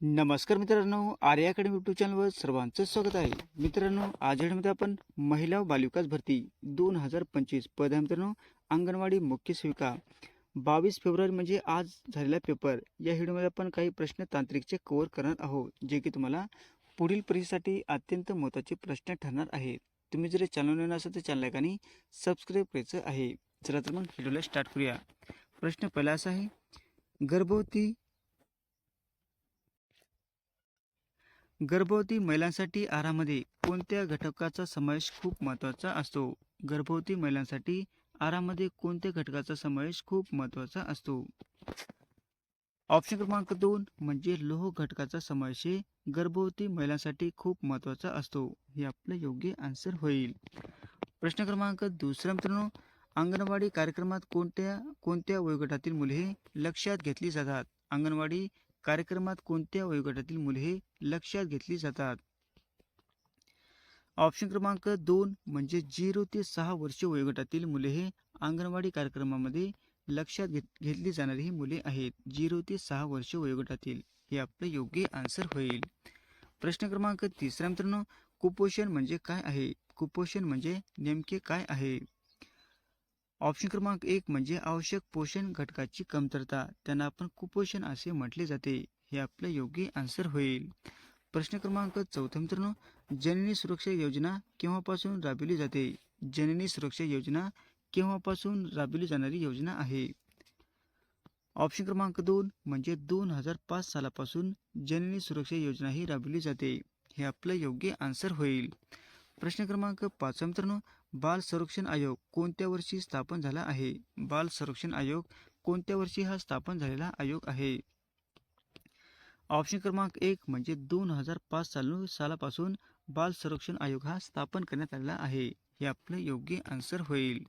नमस्कार मित्रांनो Arya academy YouTube चॅनलवर सर्वांचं स्वागत आहे. मित्रांनो आज मध्ये आपण महिला व बालविकास भरती दोन हजार पंचवीस पद आहे मित्रांनो अंगणवाडी मुख्य सेविका. बावीस फेब्रुवारी म्हणजे आज झालेला पेपर. या व्हिडिओमध्ये आपण काही प्रश्न तांत्रिकचे कव्हर करणार आहोत जे की तुम्हाला पुढील परीक्षेसाठी अत्यंत महत्त्वाचे प्रश्न ठरणार आहेत. तुम्ही जर चॅनल नवीन असेल तर चॅनल आणि सबस्क्राईब करायचं आहे. चला तर मग व्हिडिओला स्टार्ट करूया. प्रश्न पहिला असा आहे गर्भवती गर्भवती महिलांसाठी आहारामध्ये कोणत्या घटकाचा समावेश खूप महत्त्वाचा असतो? गर्भवती महिलांसाठी आहारामध्ये कोणत्या घटकाचा समावेश खूप महत्त्वाचा असतो? ऑप्शन क्रमांक दोन म्हणजे लोह घटकाचा समावेश हे गर्भवती महिलांसाठी खूप महत्त्वाचा असतो. हे आपलं योग्य आन्सर होईल. प्रश्न क्रमांक दुसरा मित्रांनो अंगणवाडी कार्यक्रमात कोणत्या कोणत्या वयोगटातील मुले लक्षात घेतली जातात? अंगणवाडी कार्यक्रमात कोणत्या वयोगटातील मुले हे लक्षात घेतली जातात? ऑप्शन क्रमांक दोन म्हणजे झिरो ते सहा वर्ष वयोगटातील मुले हे अंगणवाडी कार्यक्रमामध्ये लक्षात घेत घेतली जाणारी ही मुले आहेत. झिरो ते सहा वर्ष वयोगटातील हे आपलं योग्य आन्सर होईल. प्रश्न क्रमांक तिसरा मित्रांनो कुपोषण म्हणजे काय आहे? कुपोषण म्हणजे नेमके काय आहे? ऑप्शन क्रमांक एक म्हणजे आवश्यक पोषण घटकाची कमतरता. त्यांना आपण कुपोषण असे म्हटले जाते. हे आपलं योग्य आन्सर होईल. प्रश्न क्रमांक चौथा मित्रांनो जननी सुरक्षा योजना केव्हापासून राबविली जाते? जननी सुरक्षा योजना केव्हापासून राबविली जाणारी योजना आहे? ऑप्शन क्रमांक दोन म्हणजे दोन हजार पाच सालापासून जननी सुरक्षा योजना ही राबविली जाते. हे आपलं योग्य आन्सर होईल. प्रश्न क्रमांक पाच. मित्रांनो बाल संरक्षण आयोग कोणत्या वर्षी स्थापन झाला आहे? बाल संरक्षण आयोग कोणत्या वर्षी हा स्थापन झालेला आयोग आहे? ऑप्शन क्रमांक एक म्हणजे दोन हजार पाच साल सालापासून बाल संरक्षण आयोग हा स्थापन करण्यात आलेला आहे. हे आपलं योग्य आन्सर होईल.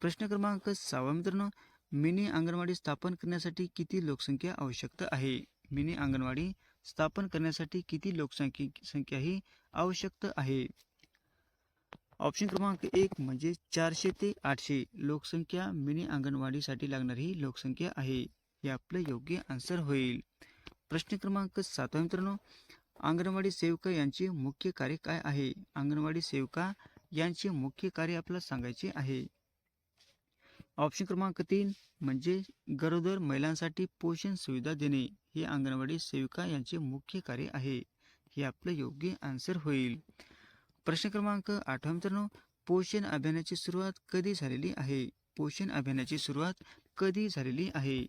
प्रश्न क्रमांक सहावा. मित्रांनो मिनी अंगणवाडी स्थापन करण्यासाठी किती लोकसंख्या आवश्यकता आहे? मिनी अंगणवाडी स्थापन करण्यासाठी किती लोकसंख्या संख्या ही आवश्यकता आहे? ऑप्शन क्रमांक एक म्हणजे चारशे ते आठशे लोकसंख्या मिनी अंगणवाडीसाठी लागणारी ही लोकसंख्या आहे. हे आपलं योग्य आन्सर होईल. प्रश्न क्रमांक सातवा मित्रांनो. अंगणवाडी सेविका यांचे मुख्य कार्य काय आहे? अंगणवाडी सेविका यांचे मुख्य कार्य आपल्याला सांगायचे आहे. ऑप्शन क्रमांक तीन म्हणजे गरोदर महिलांसाठी पोषण सुविधा देणे. हे अंगणवाडी सेविका यांचे मुख्य कार्य आहे. हे आपलं योग्य आन्सर होईल. प्रश्न क्रमांक आठवा मित्रांनो पोषण अभियानाची सुरुवात कधी झालेली आहे? पोषण अभियानाची सुरुवात कधी झालेली आहे?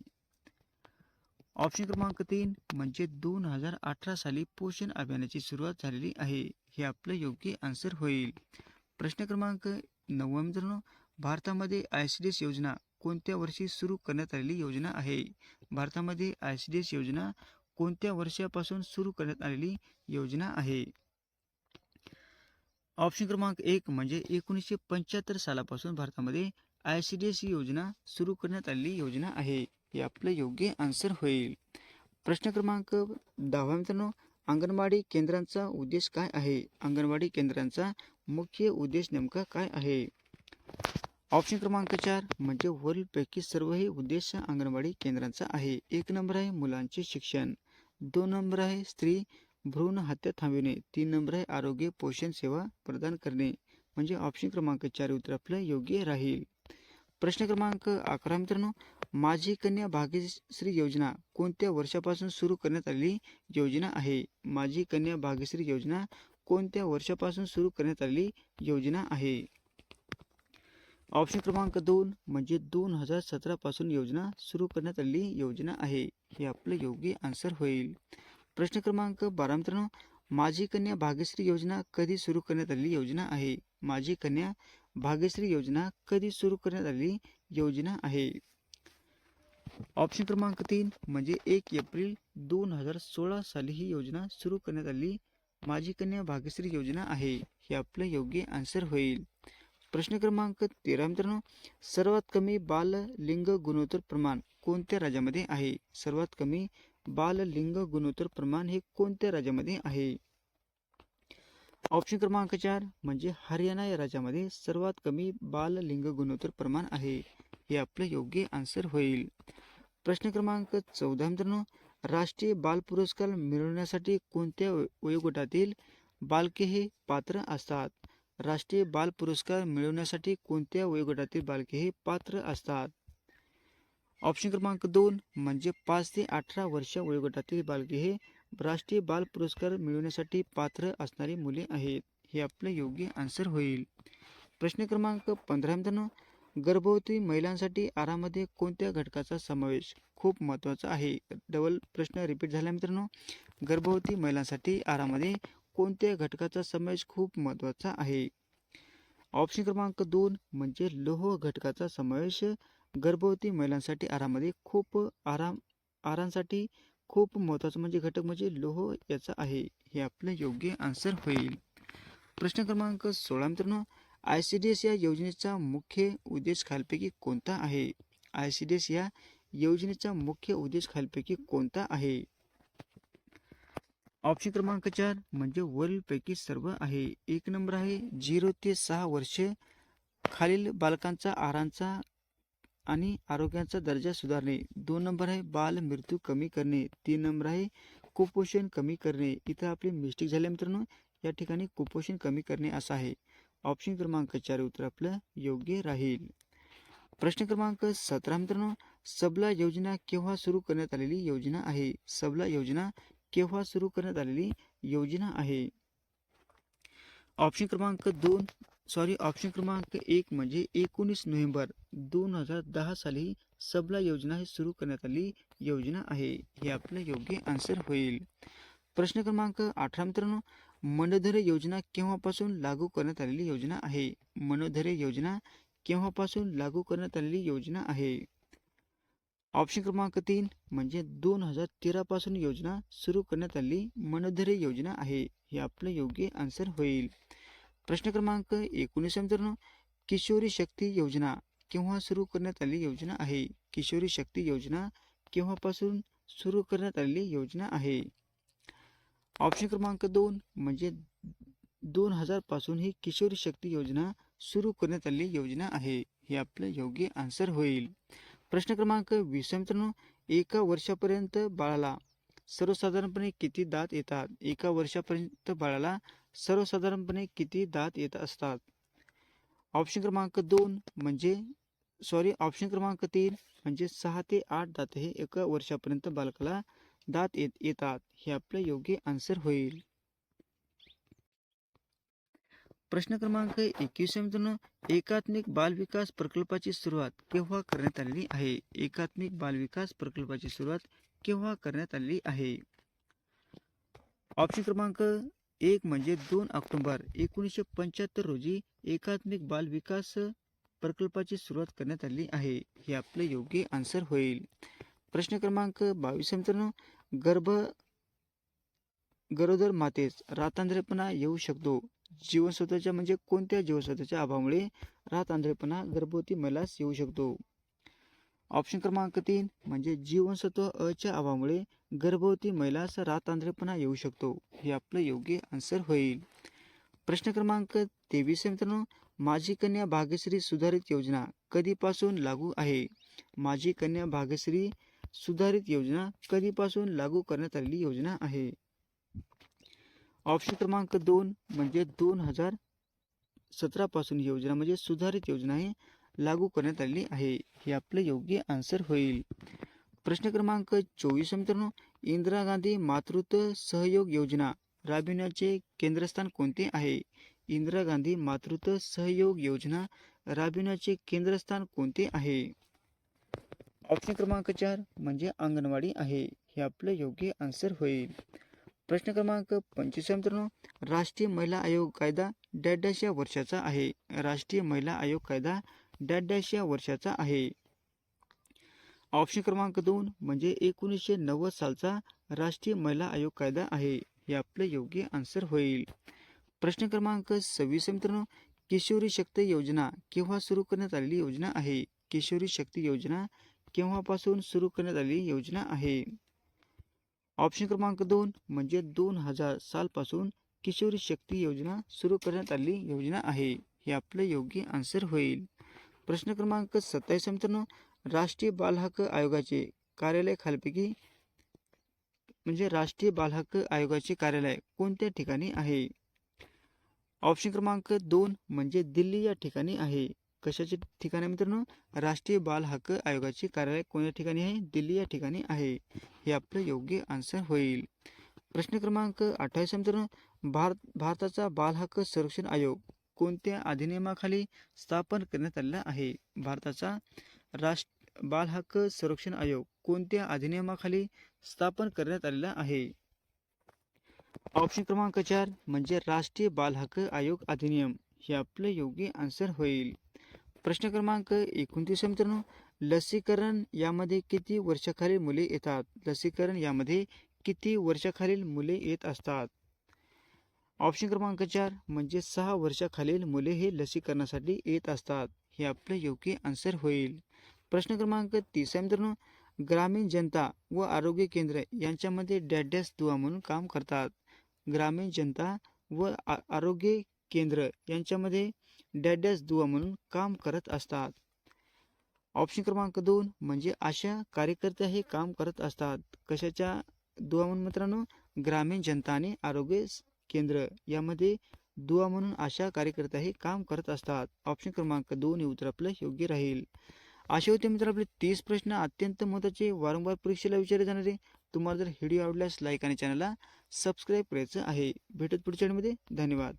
ऑप्शन क्रमांक तीन म्हणजे दोन हजार अठरा साली पोषण अभियानाची सुरुवात झालेली आहे. हे आपलं योग्य आन्सर होईल. प्रश्न क्रमांक नववा मित्रांनो भारतामध्ये आय सी डी एस योजना कोणत्या वर्षी सुरू करण्यात आलेली योजना आहे? भारतामध्ये आय सी डी एस योजना कोणत्या वर्षापासून सुरू करण्यात आलेली योजना आहे? ऑप्शन क्रमांक एक म्हणजे एकोणीसशे पंच्याहत्तर सालापासून भारतामध्ये आय सी डी एस ही योजना सुरू करण्यात आलेली योजना आहे. हे आपलं योग्य आन्सर होईल. प्रश्न क्रमांक दहावा मित्रांनो अंगणवाडी केंद्रांचा उद्देश काय आहे? अंगणवाडी केंद्रांचा मुख्य उद्देश नेमका काय आहे? ऑप्शन क्रमांक चार म्हणजे वरीलपैकी सर्व हे उद्देश अंगणवाडी केंद्रांचा आहे. एक नंबर आहे मुलांचे शिक्षण दोन नंबर आहे स्त्री भ्रूण हत्या थांबविणे. तीन नंबर आहे आरोग्य पोषण सेवा प्रदान करणे. म्हणजे ऑप्शन क्रमांक चार उत्तर आपलं योग्य राहील. प्रश्न क्रमांक अकरा मित्रांनो माझी कन्या भाग्यश्री योजना कोणत्या वर्षापासून सुरू करण्यात आलेली योजना आहे? माझी कन्या भाग्यश्री योजना कोणत्या वर्षापासून सुरू करण्यात आलेली योजना आहे? ऑप्शन क्रमांक दोन म्हणजे दोन हजार सतरापासून योजना सुरू करण्यात आलेली योजना आहे. हे आपलं योग्य आन्सर होईल. प्रश्न क्रमांक बारा मित्रांनो माझी कन्या भाग्यश्री योजना कधी सुरू करण्यात आलेली योजना आहे? माझी कन्या भाग्यश्री योजना कधी सुरू करण्यात आलेली योजना आहे? ऑप्शन क्रमांक तीन म्हणजे एक एप्रिल दोन हजार सोळा साली ही योजना सुरू करण्यात आली माझी कन्या भाग्यश्री योजना आहे. हे आपलं योग्य आन्सर होईल. प्रश्न क्रमांक तेरा मित्रांनो सर्वात कमी बाल लिंग गुणोत्तर प्रमाण कोणत्या राज्यामध्ये आहे? सर्वात कमी बाल लिंग गुणोत्तर प्रमाण हे कोणत्या राज्यामध्ये आहे? ऑप्शन क्रमांक चार म्हणजे हरियाणा या राज्यामध्ये सर्वात कमी बाल लिंग गुणोत्तर प्रमाण आहे. हे आपलं योग्य आन्सर होईल. प्रश्न क्रमांक चौदा मित्रांनो राष्ट्रीय बाल पुरस्कार मिळवण्यासाठी कोणत्या वयोगटातील बालके हे पात्र असतात? राष्ट्रीय बाल पुरस्कार मिळवण्यासाठी कोणत्या वयोगटातील बालके हे पात्र असतात? ऑप्शन क्रमांक दोन म्हणजे पाच ते अठरा वर्ष वयोगटातील बालके हे राष्ट्रीय बाल पुरस्कार मिळवण्यासाठी पात्र असणारी मुले आहेत. हे आपलं योग्य आन्सर होईल. प्रश्न क्रमांक पंधरा मित्रांनो गर्भवती महिलांसाठी आरामध्ये कोणत्या घटकाचा समावेश खूप महत्त्वाचा आहे? डबल प्रश्न रिपीट झाला मित्रांनो गर्भवती महिलांसाठी आरामध्ये कोणत्या घटकाचा समावेश खूप महत्त्वाचा आहे? ऑप्शन क्रमांक दोन म्हणजे लोह घटकाचा समावेश गर्भवती महिलांसाठी आहारामध्ये खूप आराम आहारांसाठी खूप महत्त्वाचं म्हणजे घटक म्हणजे लोह याचा आहे. हे आपलं योग्य आन्सर होईल. प्रश्न क्रमांक सोळा मित्रांनो आय सी डी एस या योजनेचा मुख्य उद्देश खालपैकी कोणता आहे? आय सी डी एस या योजनेचा मुख्य उद्देश खालपैकी कोणता आहे? ऑप्शन क्रमांक चार म्हणजे वरीलपैकी सर्व आहे. एक नंबर आहे झिरो ते सहा वर्षे खालील बालकांचा आहारांचा आणि आरोग्याचा दर्जा सुधारणे. दोन नंबर आहे बाल मृत्यू कमी करणे. तीन नंबर आहे कुपोषण कमी करणे. इथं आपली मिस्टेक झाले मित्रांनो. या ठिकाणी कुपोषण कमी करणे असं आहे. ऑप्शन क्रमांक चार उत्तर आपलं योग्य राहील. प्रश्न क्रमांक सतरा मित्रांनो. सबला योजना केव्हा सुरू करण्यात आलेली योजना आहे? सबला योजना केव्हा सुरू करण्यात आलेली योजना आहे? ऑप्शन क्रमांक दोन सॉरी ऑप्शन क्रमांक एक म्हणजे एकोणीस नोव्हेंबर दोन हजार दहा साली सबला योजना ही सुरू करण्यात आलेली योजना आहे. हे आपलं योग्य आन्सर होईल. प्रश्न क्रमांक अठरा मित्रांनो मनोधरे योजना केव्हापासून लागू करण्यात आलेली योजना आहे? मनोधरे योजना केव्हापासून लागू करण्यात आलेली योजना आहे? ऑप्शन क्रमांक तीन म्हणजे दोन हजार तेरापासून योजना सुरू करण्यात आलेली मनोधरे योजना आहे. हे आपलं योग्य आन्सर होईल. प्रश्न क्रमांक एकोणीस किशोरी शक्ती योजना केव्हा सुरू करण्यात आलेली योजना आहे? किशोरी शक्ती योजना केव्हापासून सुरू करण्यात आलेली योजना आहे? ऑप्शन क्रमांक दोन म्हणजे दोन हजारपासून ही किशोरी शक्ती योजना सुरू करण्यात आलेली योजना आहे. हे आपलं योग्य आन्सर होईल. प्रश्न क्रमांक वीस मित्रांनो एका वर्षापर्यंत बाळाला सर्वसाधारणपणे किती दात येतात? एका वर्षापर्यंत बाळाला सर्वसाधारणपणे किती दात येत असतात? ऑप्शन क्रमांक दोन म्हणजे सॉरी ऑप्शन क्रमांक तीन म्हणजे सहा ते आठ दात हे एका वर्षापर्यंत बालकाला दात येत येतात. हे आपलं योग्य आन्सर होईल. प्रश्न क्रमांक एकवीस मित्रांनो. एकात्मिक बाल विकास प्रकल्पाची सुरुवात केव्हा करण्यात आलेली आहे? एकात्मिक बाल विकास प्रकल्पाची सुरुवात केव्हा करण्यात आलेली आहे? ऑप्शन क्रमांक एक म्हणजे दोन ऑक्टोंबर एकोणीसशे पंच्याहत्तर रोजी एकात्मिक बाल विकास प्रकल्पाची सुरुवात करण्यात आली आहे. हे आपलं योग्य आन्सर होईल. प्रश्न क्रमांक बावीस मित्रांनो. गर्भ गरोदर मातेस रातांधळेपणा येऊ शकतो. जीवनसत्वाच्या म्हणजे कोणत्या जीवनसत्वाच्या अभावामुळे रातांधळेपणा गर्भवती महिलास येऊ शकतो? ऑप्शन क्रमांक तीन म्हणजे जीवनसत्व अच्या अभावामुळे गर्भवती महिलास रातांधळेपणा येऊ शकतो. हे आपलं योग्य आन्सर होईल. प्रश्न क्रमांक तेवीस मित्रांनो. माझी कन्या भाग्यश्री सुधारित योजना कधीपासून लागू आहे? माझी कन्या भाग्यश्री सुधारित योजना कधीपासून लागू करण्यात आलेली योजना आहे? ऑप्शन क्रमांक दोन म्हणजे दोन हजार सतरापासून योजना म्हणजे सुधारित योजना आहे. लागू करण्यात आलेली आहे. हे आपलं योग्य आन्सर होईल. प्रश्न क्रमांक चोवीस मित्रांनो. इंदिरा गांधी मातृत्व सहयोग योजना राबविण्याचे केंद्रस्थान कोणते आहे? इंदिरा गांधी मातृत्व सहयोग योजना राबविण्याचे केंद्रस्थान कोणते आहे? ऑप्शन क्रमांक चार म्हणजे अंगणवाडी आहे. हे आपलं योग्य आन्सर होईल. प्रश्न क्रमांक पंचवीस मित्रांनो. राष्ट्रीय महिला आयोग कायदा डॅश डॅश या वर्षाचा आहे. राष्ट्रीय महिला आयोग कायदा डॅश डॅश या वर्षाचा आहे. ऑप्शन क्रमांक दोन म्हणजे एकोणीसशे नव्वद सालचा राष्ट्रीय महिला आयोग कायदा आहे. हे आपलं योग्य आन्सर होईल. प्रश्न क्रमांक सव्वीस मित्रांनो. किशोरी शक्ती योजना केव्हा सुरू करण्यात आलेली योजना आहे? किशोरी शक्ती योजना केव्हापासून सुरू करण्यात आलेली योजना आहे? ऑप्शन क्रमांक दोन म्हणजे दोन हजार सालपासून किशोरी शक्ती योजना सुरू करण्यात आलेली योजना आहे. हे आपलं योग्य आन्सर होईल. प्रश्न क्रमांक सत्तावीस मित्रांनो राष्ट्रीय बाल हक्क आयोगाचे कार्यालय खालपैकी म्हणजे राष्ट्रीय बालहक्क आयोगाचे कार्यालय कोणत्या ठिकाणी आहे? ऑप्शन क्रमांक दोन म्हणजे दिल्ली या ठिकाणी आहे. कशाचे ठिकाण आहे मित्रांनो? राष्ट्रीय बाल हक्क आयोगाचे कार्यालय कोणत्या ठिकाणी आहे? दिल्ली या ठिकाणी आहे. हे आपलं योग्य आन्सर होईल. प्रश्न क्रमांक अठ्ठावीस मित्रांनो भारत भारताचा बाल हक्क संरक्षण आयोग कोणत्या अधिनियमाखाली स्थापन करण्यात आलेला आहे? भारताचा राष्ट्र बाल हक्क संरक्षण आयोग कोणत्या अधिनियमाखाली स्थापन करण्यात आलेला आहे? ऑप्शन क्रमांक चार म्हणजे राष्ट्रीय बाल हक्क आयोग अधिनियम. हे आपलं योग्य आन्सर होईल. प्रश्न क्रमांक एकोणतीस मित्रांनो. लसीकरण यामध्ये किती वर्षाखालील मुले येतात? लसीकरण यामध्ये किती वर्षाखालील मुले येत असतात? ऑप्शन क्रमांक चार म्हणजे सहा वर्षाखालील मुले हे लसीकरणासाठी येत असतात. हे आपलं योग्य आन्सर होईल. प्रश्न क्रमांक तीस आहे मित्रांनो. ग्रामीण जनता व आरोग्य केंद्र यांच्यामध्ये डॅडॅस दुवा म्हणून काम करतात. ग्रामीण जनता व आ- आरोग्य केंद्र यांच्यामध्ये डॅडॅस दुवा म्हणून काम करत असतात. ऑप्शन क्रमांक दोन म्हणजे आशा कार्यकर्त्या हे काम करत असतात. कशाच्या दुवा म्हणून मित्रांनो? ग्रामीण जनता आणि आरोग्य केंद्र यामध्ये दुवा म्हणून आशा कार्यकर्ता हे काम करत असतात. ऑप्शन क्रमांक दोन हे उत्तर आपलं योग्य राहील. असे होते मित्र आपले तीस प्रश्न अत्यंत महत्त्वाचे. वारंवार परीक्षेला विचारले जाणारे. तुम्हाला जर व्हिडिओ आवडल्यास लाईक आणि चॅनलला सबस्क्राईब करायचं आहे. भेटत पुढच्या धन्यवाद.